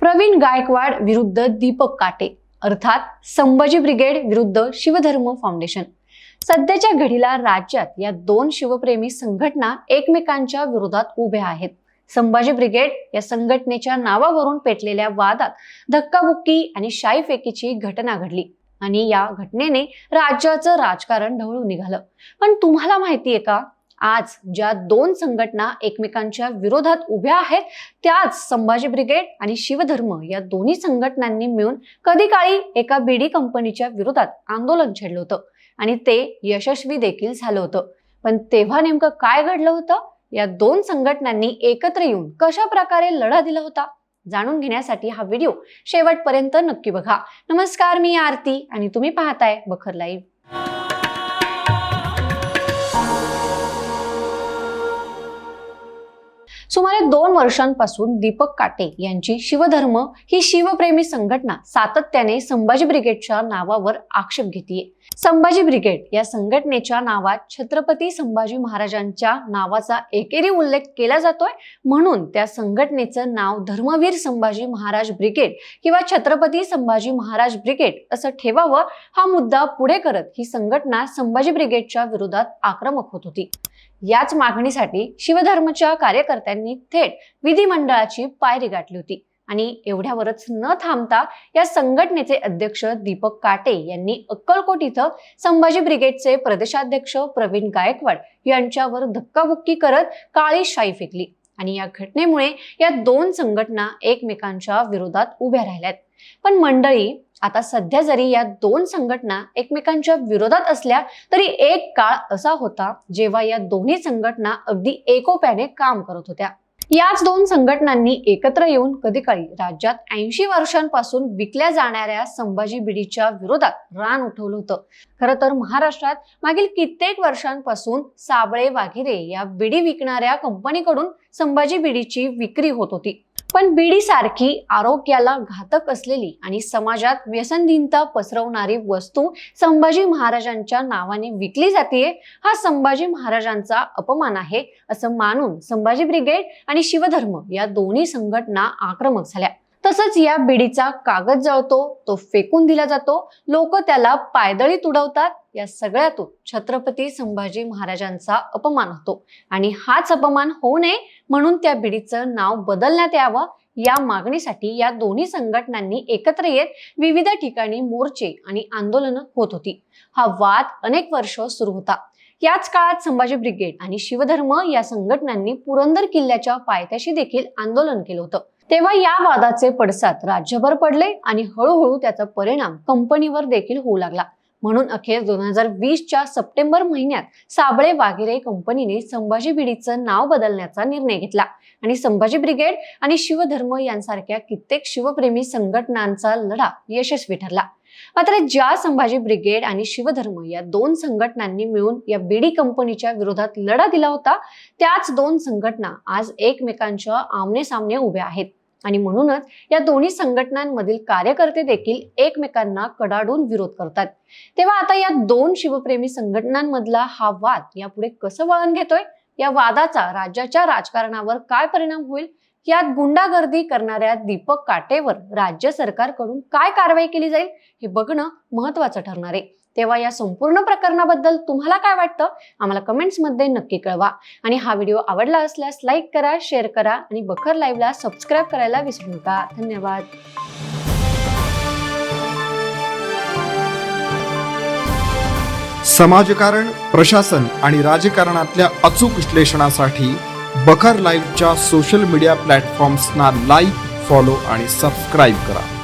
प्रवीण गायकवाड विरुद्ध दीपक काटे अर्थात संभाजी ब्रिगेड विरुद्ध शिवधर्म फाउंडेशन. सध्याच्या घडीला राज्यात या दोन शिवप्रेमी संघटना एकमेकांच्या विरोधात उभ्या आहेत. संभाजी ब्रिगेड या संघटनेच्या नावावरून पेटलेल्या वादात धक्काबुक्की आणि शाईफेकीची घटना घडली आणि या घटनेने राज्याचं राजकारण ढवळून निघालं. पण तुम्हाला माहिती आहे का? आज ज्या दोन संघटना एकमेकांच्या विरोधात उभ्या आहेत त्याच संभाजी ब्रिगेड आणि शिवधर्म या दोन्ही संघटनांनी मिळून कधी काळी एका बीडी कंपनीच्या विरोधात आंदोलन छेडलं होतं. आणि ते यशस्वी देखील झालं होतं. पण तेव्हा नेमकं काय घडलं होतं? या दोन संघटनांनी एकत्र येऊन कशा प्रकारे लढा दिला होता? जाणून घेण्यासाठी हा व्हिडिओ शेवटपर्यंत नक्की बघा. नमस्कार मी आरती आणि तुम्ही पाहताय बखर लाईव्ह. सुमारे दोन वर्षांपासून दीपक काटे यांची शिवधर्म ही शिवप्रेमी संघटना सातत्याने संभाजी ब्रिगेडच्या नावावर आक्षेप घेतीये. संभाजी ब्रिगेड या संघटनेच्या नावात छत्रपती संभाजी महाराजांच्या नावाचा एकेरी उल्लेख केला जातोय. म्हणून त्या संघटनेचं नाव धर्मवीर संभाजी महाराज ब्रिगेड किंवा छत्रपती संभाजी महाराज ब्रिगेड असं ठेवावं हा मुद्दा पुढे करत ही संघटना संभाजी ब्रिगेडच्या विरोधात आक्रमक होत होती. याच मागणीसाठी शिवधर्मच्या कार्यकर्त्यांनी थेट विधिमंडळाची पायरी गाठली होती. आणि एवढ्यावरच न थांबता या संघटनेचे अध्यक्ष दीपक काटे यांनी अक्कलकोट इथं संभाजी ब्रिगेडचे प्रदेशाध्यक्ष प्रवीण गायकवाड यांच्यावर धक्काबुक्की करत काळी शाई फेकली. आणि या घटनेमुळे या दोन संघटना एकमेकांच्या विरोधात उभ्या राहिल्यात. पण मंडळी आता सध्या जरी या दोन संघटना एकमेकांच्या विरोधात असल्या तरी एक काळ असा होता जेव्हा या दोन्ही संघटना अगदी एकोप्याने काम करत होत्या. याच दोन संघटनांनी एकत्र येऊन कधी काळी राज्यात ऐंशी वर्षांपासून विकल्या जाणाऱ्या संभाजी बिडीच्या विरोधात रान उठवलं होतं. खरं तर महाराष्ट्रात मागील कित्येक वर्षांपासून साबळे वाघिरे या बिडी विकणाऱ्या कंपनीकडून संभाजी बिडीची विक्री होत होती. पण बीडी सारखी आरोग्याला घातक असलेली आणि समाजात व्यसनधीनता पसरवणारी वस्तू संभाजी महाराजांच्या नावाने विकली जाते हा संभाजी महाराजांचा अपमान आहे असं मानून संभाजी ब्रिगेड आणि शिवधर्म या दोन्ही संघटना आक्रमक झाल्या. तसंच या बिडीचा कागद जळतो तो फेकून दिला जातो लोक त्याला पायदळी तुडवतात या सगळ्यातून छत्रपती संभाजी महाराजांचा अपमान होतो. आणि हाच अपमान होऊ नये म्हणून त्या भिडीचं नाव बदलण्यात यावं या मागणीसाठी या दोन्ही संघटनांनी एकत्र येत विविध ठिकाणी मोर्चे आणि आंदोलनं होत होती. हा वाद अनेक वर्ष सुरू होता. याच काळात संभाजी ब्रिगेड आणि शिवधर्म या संघटनांनी पुरंदर किल्ल्याच्या पायथ्याशी देखील आंदोलन केलं होतं. तेव्हा या वादाचे पडसाद राज्यभर पडले आणि हळूहळू त्याचा परिणाम कंपनीवर देखील होऊ लागला. म्हणून अखेर दोन हजार वीसच्या सप्टेंबर महिन्यात साबळे वाघेरे कंपनीने संभाजी बिडीचं नाव बदलण्याचा निर्णय घेतला. आणि संभाजी ब्रिगेड आणि शिवधर्म यांसारख्या कित्येक शिवप्रेमी संघटनांचा लढा यशस्वी ठरला. मात्र ज्या संभाजी ब्रिगेड आणि शिवधर्म या दोन संघटनांनी मिळून या बीडी कंपनीच्या विरोधात लढा दिला होता त्याच दोन संघटना आज एकमेकांच्या आमने सामने उभ्या आहेत. आणि म्हणूनच या दोन्ही संघटनांमधील कार्यकर्ते देखील एकमेकांना कडाडून विरोध करतात. तेव्हा आता या दोन शिवप्रेमी संघटनांमधला हा वाद यापुढे कसं वळण घेतोय? या वादाचा राज्याच्या राजकारणावर काय परिणाम होईल? यात गुंडागर्दी करणाऱ्या दीपक काटेवर राज्य सरकारकडून काय कारवाई केली जाईल? हे बघणं महत्वाचं ठरणार आहे. तेव्हा या संपूर्ण प्रकरणाबद्दल तुम्हाला काय वाटतं? आम्हाला कमेंट्समध्ये नक्की कळवा. आणि हा व्हिडिओ आवडला असल्यास लाईक करा शेअर करा आणि बखर लाईव्हला सबस्क्राईब करायला विसरू नका. धन्यवाद. समाजकारण प्रशासन आणि राजकारणातल्या अचूक विश्लेषणासाठी बखर लाईव्हच्या सोशल मीडिया प्लॅटफॉर्म्सना लाईक फॉलो आणि सबस्क्राईब करा.